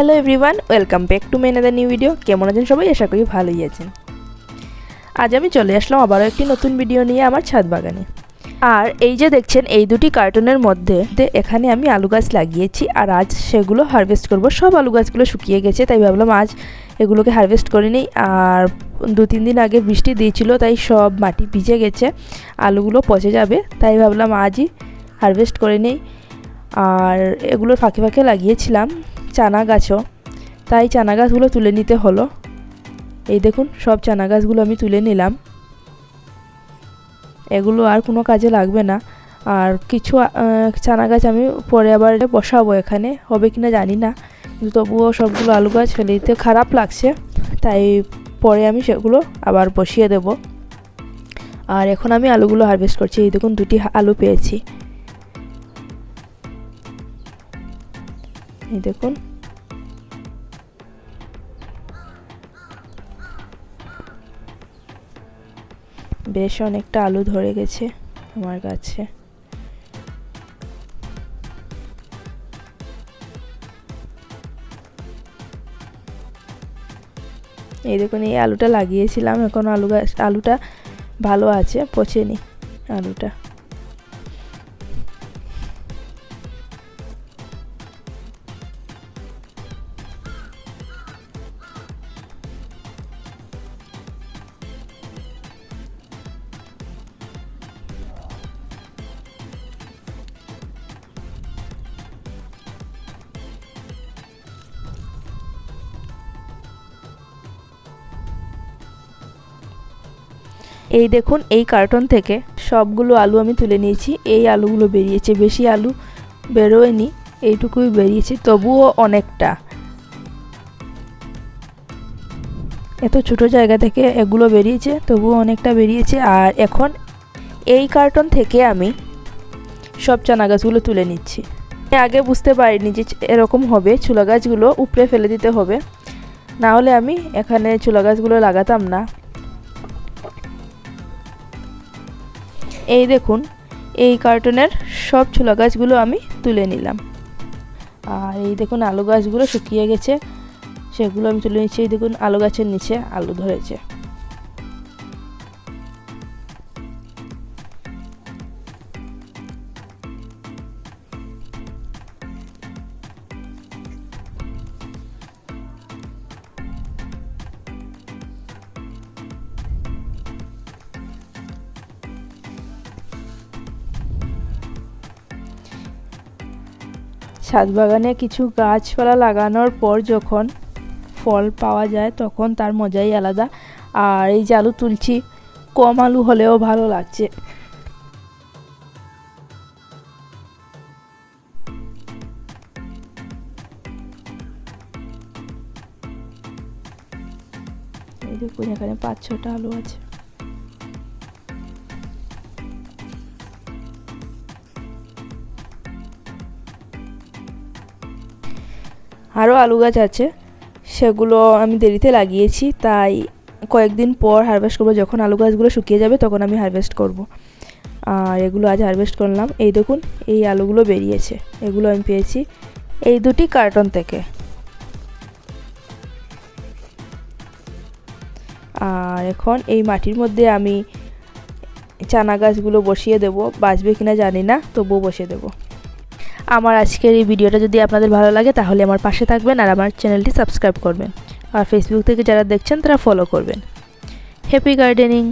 Hello everyone welcome back to my another new video কেমন আছেন সবাই? আশা করি ভালোই আছেন। আজ আমি চলে আসলাম আবারও একটি নতুন ভিডিও নিয়ে আমার ছাদ বাগানে। আর এই যে দেখছেন, এই দুটি কার্টুনের মধ্যে এখানে আমি আলু গাছ লাগিয়েছি আর আজ সেগুলো হারভেস্ট করব। সব আলু গাছগুলো শুকিয়ে গেছে, তাই ভাবলাম আজ এগুলোকে হারভেস্ট করে নিই। আর দু তিন দিন আগে বৃষ্টি দিয়েছিল, তাই সব মাটি ভিজে গেছে, আলুগুলো পচে যাবে, তাই ভাবলাম আজই হারভেস্ট করে নিই। আর এগুলোর ফাঁকে ফাঁকে লাগিয়েছিলাম। চানা গাছও তাই চানা গাছগুলো তুলে নিতে হলো। এই দেখুন, সব চানা গাছগুলো আমি তুলে নিলাম। এগুলো আর কোনো কাজে লাগবে না। আর কিছু চানা গাছ আমি পরে আবার বসাবো এখানে। হবে কি না জানি না। কিন্তু তবুও সবগুলো আলু গাছ ফেলে দিতে খারাপ লাগছে। তাই পরে আমি সেগুলো আবার বসিয়ে দেব। আর এখন আমি আলুগুলো হারভেস্ট করছি। এই দেখুন, দুটি আলু পেয়েছি। এই দেখুন। বেশ অনেকটা আলু ধরে গেছে আমার গাছে এই দেখুন, এই আলুটা লাগিয়েছিলাম। এখন আলু গাছ, আলুটা ভালো আছে, পচেনি আলুটা। এই দেখুন, এই কার্টন থেকে সবগুলো আলু আমি তুলে নিয়েছি। এই আলুগুলো বেরিয়েছে, বেশি আলু বেরোয়নি, এইটুকুই বেরিয়েছে, তবুও অনেকটা। এত ছোট জায়গা থেকে এগুলো বেরিয়েছে, তবুও অনেকটা বেরিয়েছে। আর এখন এই কার্টন থেকে আমি সব চানা গাছগুলো তুলে নিচ্ছি। আগে বুঝতে পারিনি যে এরকম হবে চুলা গাছগুলো উপড়ে ফেলে দিতে হবে। না হলে আমি এখানে চুলা গাছগুলো লাগাতাম না। এই দেখুন, এই কার্টনের সব ছোলা গাছগুলো আমি তুলে নিলাম। আর এই দেখুন, আলু গাছগুলো শুকিয়ে গেছে, সেগুলো আমি তুলে নিচ্ছি। এই দেখুন, আলু গাছের নিচে আলু ধরেছে। ছাদ বাগানে কিছু গাছপালা লাগানোর পর যখন ফল পাওয়া যায়, তখন তার মজাই আলাদা। আর এই যে আলু তুলছি, কম আলু হলেও ভালো লাগছে। দেখুন, এখানে পাঁচ ছটা আলু আছে। আরও আলু গাছ আছে, সেগুলো আমি দেরিতে লাগিয়েছি, তাই কয়েকদিন পর হারভেস্ট করব। যখন আলু গাছগুলো শুকিয়ে যাবে তখন আমি হারভেস্ট করব। আর এগুলো আজ হারভেস্ট করলাম। এই দেখুন, এই আলুগুলো বেরিয়েছে, এগুলো আমি পেয়েছি এই দুটি কার্টন থেকে। আর এখন এই মাটির মধ্যে আমি চানা গাছগুলো বসিয়ে দেব। বাঁচবে কিনা জানি না, তবুও বসিয়ে দেবো। আমার আজকের এই ভিডিওটা যদি আপনাদের ভালো লাগে, তাহলে আমার পাশে থাকবেন আর আমার চ্যানেলটি সাবস্ক্রাইব করবেন। আর ফেসবুক থেকে যারা দেখছেন, তারা ফলো করবেন। Happy gardening